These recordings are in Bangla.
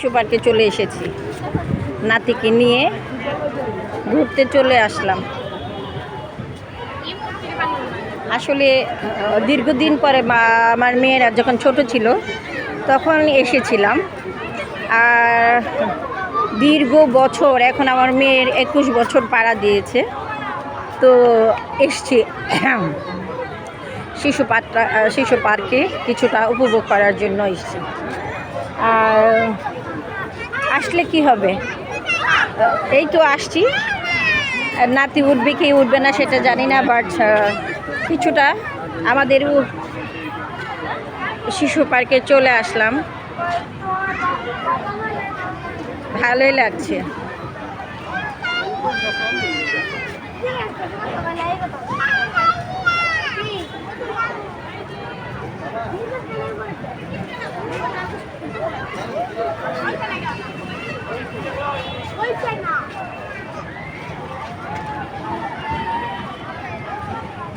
শিশু পার্কে চলে এসেছি। নাতিকে নিয়ে ঘুরতে চলে আসলাম। আসলে দীর্ঘদিন পরে আমার মেয়েরা যখন ছোট ছিল, তখন এসেছিলাম। আর দীর্ঘ বছর, এখন আমার মেয়ের একুশ বছর পাড়া দিয়েছে। তো এসছি শিশু পার্কটা শিশু পার্কে কিছুটা উপভোগ করার জন্য এসছি। আর আসলে কি হবে? এই তো আসছি। নাতি উঠবে কি উঠবে না সেটা জানি না বাট কিছুটা আমাদের শিশু পার্কে চলে আসলাম। ভালোই লাগছে।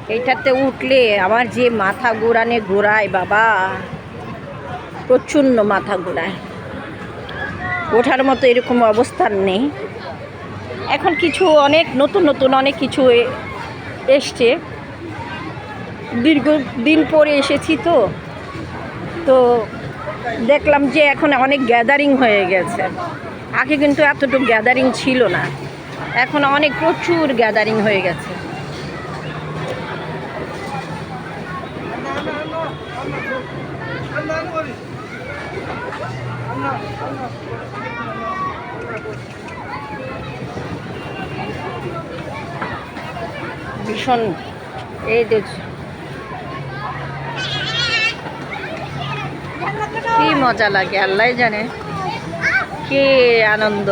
এইটাতে উঠলে আমার যে মাথা ঘোরানে ঘোরায় বাবা। প্রচণ্ড মাথা ঘোরায় ওঠার মতো এরকম অবস্থান নেই। এখন কিছু অনেক, নতুন নতুন অনেক কিছু এ- দীর্ঘ দিন পরে এসেছি তো। তো দেখলাম যে এখন অনেক গ্যাদারিং হয়ে গেছে। আগে কিন্তু এতটুকু গ্যাদারিং ছিল না। এখন অনেক প্রচুর গ্যাদারিং হয়ে গেছে। ভীষণ এই যে কি মজা লাগে আল্লাহ জানে। কি আনন্দ।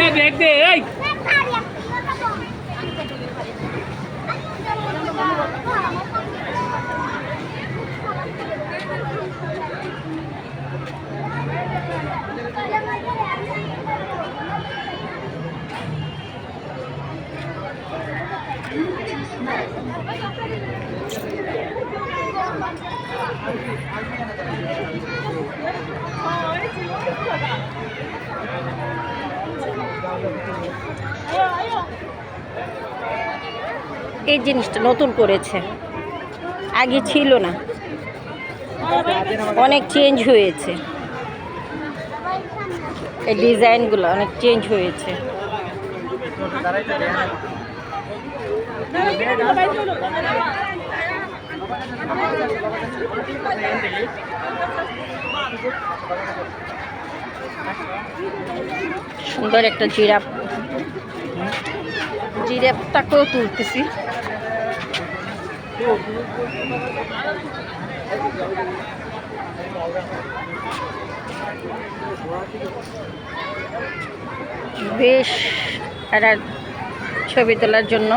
এই দেখ দে এই এই জিনিসটা নতুন করেছে। আগে ছিল না। অনেক চেঞ্জ হয়েছে। এই ডিজাইনগুলো অনেক চেঞ্জ হয়েছে। সুন্দর একটা জিরাফ। জিরাফটাকেও তুলতেছি। বেশ একটা ছবি তোলার জন্য।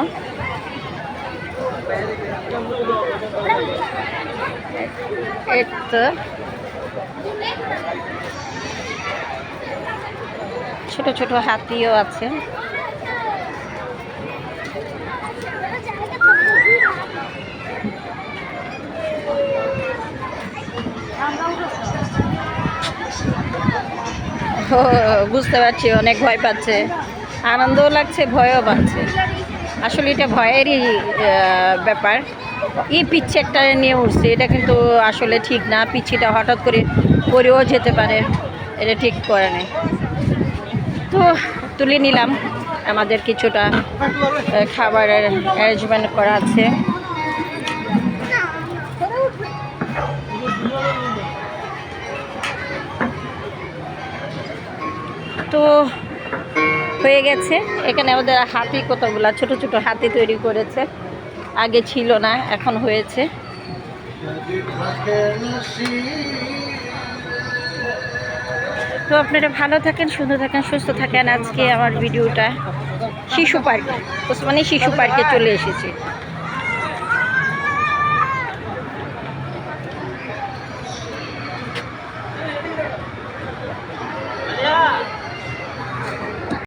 ছোট ছোট হাতিও আছে। বুঝতে পারছি, অনেক ভয় পাচ্ছে। আনন্দও লাগছে, ভয়ও পাচ্ছে। আসলে এটা ভয়েরই ব্যাপার। এই পিচ্ছে একটা নিয়ে উঠছে, এটা কিন্তু আসলে ঠিক না। পিচ্ছিটা হঠাৎ করে পড়েও যেতে পারে, এটা ঠিক করে নেই। তো তুলে নিলাম, আমাদের কিছুটা খাবারের অ্যারেঞ্জমেন্ট করা আছে। তো হয়ে গেছে। এখানে আমাদের হাতি কতগুলা, ছোট ছোট হাতি তৈরি করেছে। আগে ছিল না, এখন হয়েছে। তো আপনারা ভালো থাকেন সুন্দর থাকেন, সুস্থ থাকেন। আজকে আমার ভিডিওটা শিশু পার্ক, ওসমানী শিশু পার্কে চলে এসেছি।